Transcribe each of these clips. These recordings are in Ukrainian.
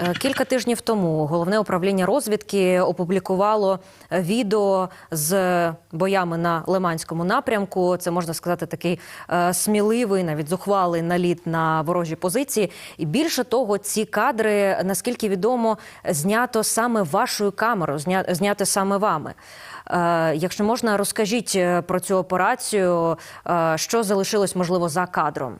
Е, Кілька тижнів тому головне управління розвідки опублікувало е, відео з боями на Лиманському напрямку. Це можна сказати такий е, сміливий, навіть зухвалий наліт на ворожі позиції. І більше того, ці кадри, наскільки відомо, знято саме вашою камерою, зня- знято саме вами. Якщо можна, розкажіть про цю операцію, що залишилось можливо за кадром.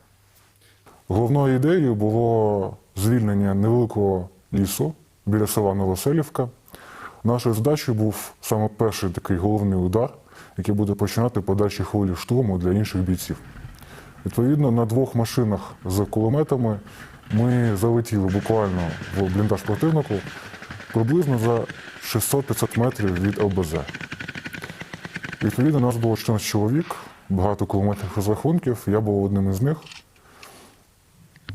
Головною ідеєю було звільнення невеликого лісу біля села Новоселівка. Нашою задачею був саме перший такий головний удар, який буде починати подальші хвилі штурму для інших бійців. Відповідно, на двох машинах з кулеметами ми залетіли буквально в бліндаж противнику приблизно за 600-500 метрів від ЛБЗ. Відповідно, нас було 14 чоловік, багато кулеметних розрахунків, я був одним із них.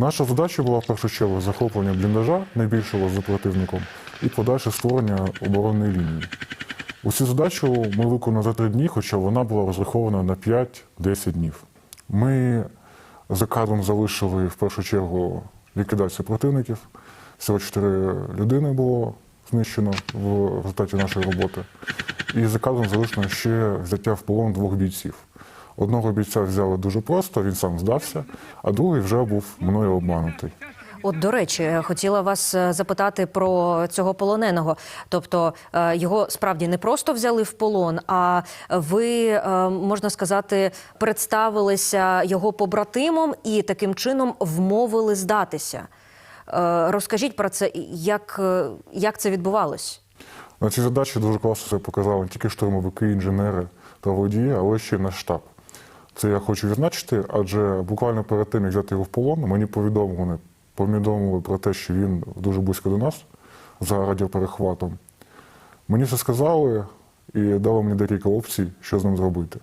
Наша задача була в першу чергу захоплення бліндажа найбільшого за противником і подальше створення оборонної лінії. Усю задачу ми виконали за три дні, хоча вона була розрахована на 5-10 днів. Ми за кадром залишили в першу чергу ліквідацію противників. Всього чотири людини було знищено в результаті нашої роботи. І за кадром залишено ще взяття в полон двох бійців. Одного бійця взяли дуже просто, він сам здався, а другий вже був мною обманутий. От, до речі, хотіла вас е, запитати про цього полоненого. Тобто е, його справді не просто взяли в полон, а ви, е, можна сказати, представилися його побратимом і таким чином вмовили здатися. Е, Розкажіть про це, як, е, як це відбувалось? На цій задачі дуже класно себе показали не тільки штурмовики, інженери та водії, але ще й наш штаб. Це я хочу відзначити, адже буквально перед тим, як взяти його в полон, мені повідомили, повідомили про те, що він дуже близько до нас за радіоперехватом. Мені все сказали і дали мені декілька опцій, що з ним зробити.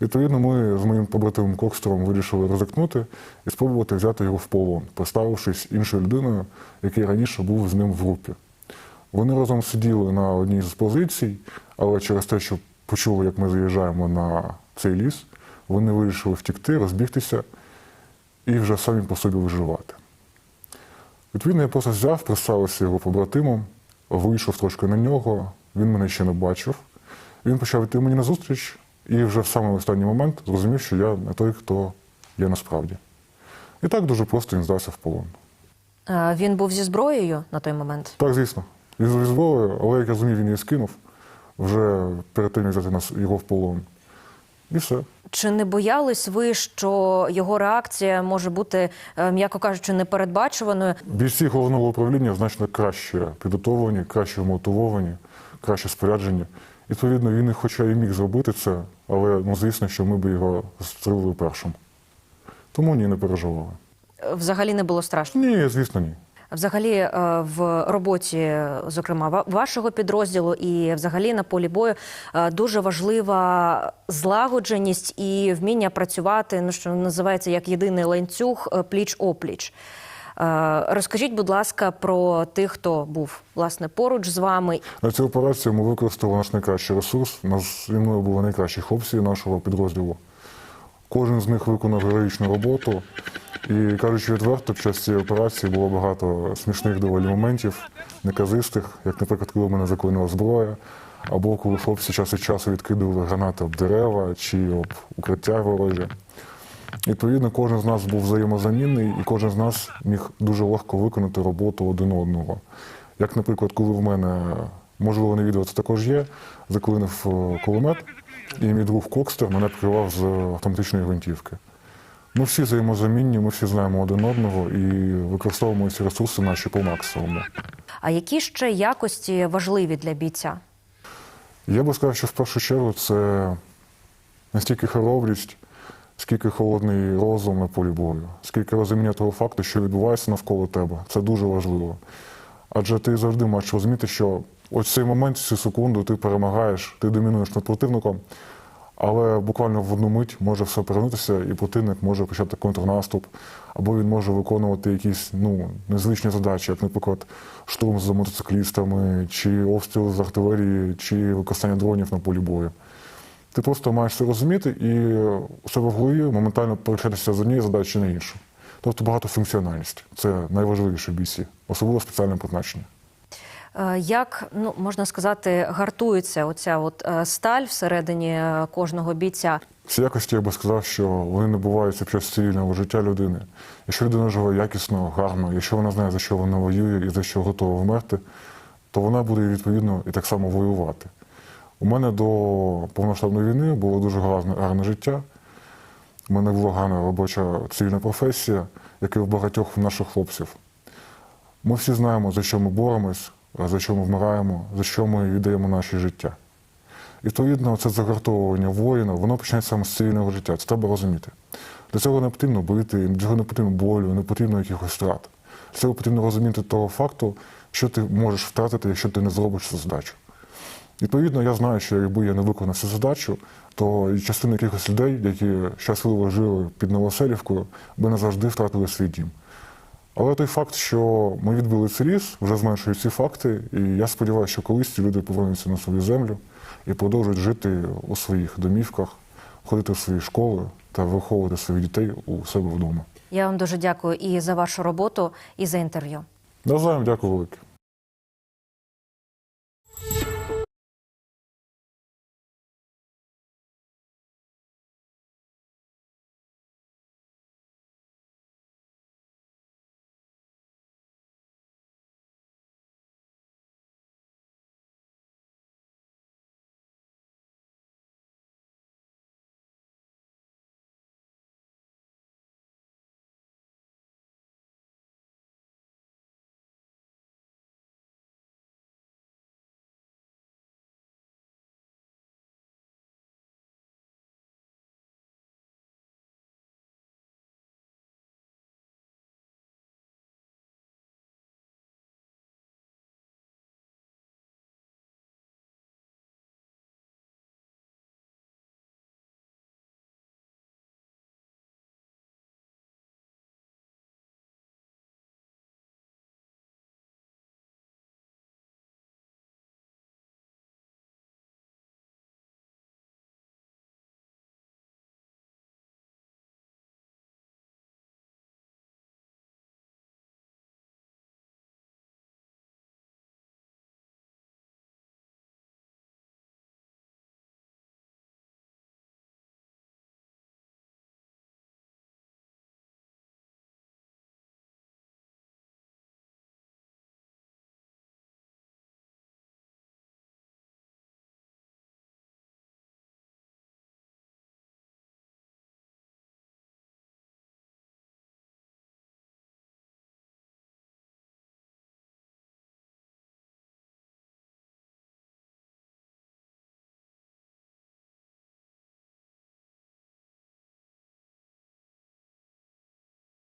Відповідно, ми з моїм побратимом Кокстером вирішили ризикнути і спробувати взяти його в полон, представившись іншою людиною, який раніше був з ним в групі. Вони разом сиділи на одній з позицій, але через те, що почули, як ми заїжджаємо на цей ліс, вони вирішили втікти, розбігтися і вже самі по собі виживати. Відповідно, я просто взяв, представився його побратимом, вийшов трошки на нього, він мене ще не бачив. Він почав йти мені назустріч і вже в самий останній момент зрозумів, що я не той, хто є насправді. І так дуже просто він здався в полон. Е, Він був зі зброєю на той момент. Так, звісно. Він з зброєю, але як я розумів, він її скинув вже перед тим, як взяти нас його в полон. І все. Чи не боялись ви, що його реакція може бути, е, м'яко кажучи, непередбачуваною? Бійці головного управління значно краще підготовлені, краще мотивовані, краще споряджені. Відповідно, він хоча і міг зробити це, але ну, звісно, що ми б його застрелили першим. Тому ні, не переживали. Е, Взагалі не було страшно. Ні, звісно, ні. Взагалі, е, в роботі, зокрема, ва- вашого підрозділу і взагалі на полі бою е, дуже важлива злагодженість і вміння працювати, ну що називається як єдиний ланцюг пліч опліч. Е, Розкажіть, будь ласка, про тих, хто був власне поруч з вами. На цю операцію ми використали наш найкращий ресурс. У нас зі мною були найкращі хлопці нашого підрозділу. Кожен з них виконав героїчну роботу. І кажучи відверто, під час цієї операції було багато смішних доволі моментів, неказистих, як, наприклад, коли мене заклинила зброя, або коли хлопці час від часу відкидували гранати об дерева чи об укриття ворожі. Відповідно, кожен з нас був взаємозамінний, і кожен з нас міг дуже легко виконати роботу один одного. Як, наприклад, коли в мене, можливо, на також є, заклинив е, кулемет, і мій друг Кокстер мене прикривав з автоматичної гвинтівки. Ми всі взаємозамінні, ми всі знаємо один одного і використовуємо ці ресурси наші по максимуму. А які ще якості важливі для бійця? Я би сказав, що в першу чергу це не стільки хоробрість, скільки холодний розум на полі бою, скільки розуміння того факту, що відбувається навколо тебе. Це дуже важливо. Адже ти завжди маєш розуміти, що ось цей момент, цю секунду ти перемагаєш, ти домінуєш над противником, але буквально в одну мить може все перевернутися, і противник може почати контрнаступ, або він може виконувати якісь ну, незвичні задачі, як, наприклад, штурм за мотоциклістами, чи обстріл з артилерії, чи використання дронів на полі бою. Ти просто маєш це розуміти і у себе в голові моментально переключатися з однієї задачі на іншу. Тобто багатофункціональність це найважливіше в бійці, особливо спеціальне призначення. Е, Як ну можна сказати, гартується оця от е, сталь всередині е, кожного бійця? Ці якості я би сказав, що вони набуваються під час цивільного життя людини. Якщо людина живе якісно, гарно, якщо вона знає, за що вона воює і за що готова вмерти, то вона буде відповідно і так само воювати. У мене до повноштабної війни було дуже гарне, гарне життя. У мене була гарна робоча цивільна професія, як і в багатьох наших хлопців. Ми всі знаємо, за що ми боремось, за що ми вмираємо, за що ми віддаємо наше життя. І відповідно, це загартовування воїна, воно починається саме з цивільного життя. Це треба розуміти. Для цього не потрібно бити, для цього не потрібно болю, не потрібно якихось втрат. Для цього потрібно розуміти того факту, що ти можеш втратити, якщо ти не зробиш цю задачу. Відповідно, я знаю, що якби я не виконав цю задачу, то частина якихось людей, які щасливо жили під Новоселівкою, би назавжди втратили свій дім. Але той факт, що ми відбили цей ліс, вже зменшує ці факти, і я сподіваюся, що колись ці люди повернуться на свою землю і продовжують жити у своїх домівках, ходити в свої школи та виховувати своїх дітей у себе вдома. Я вам дуже дякую і за вашу роботу, і за інтерв'ю. Навзаєм дякую велике.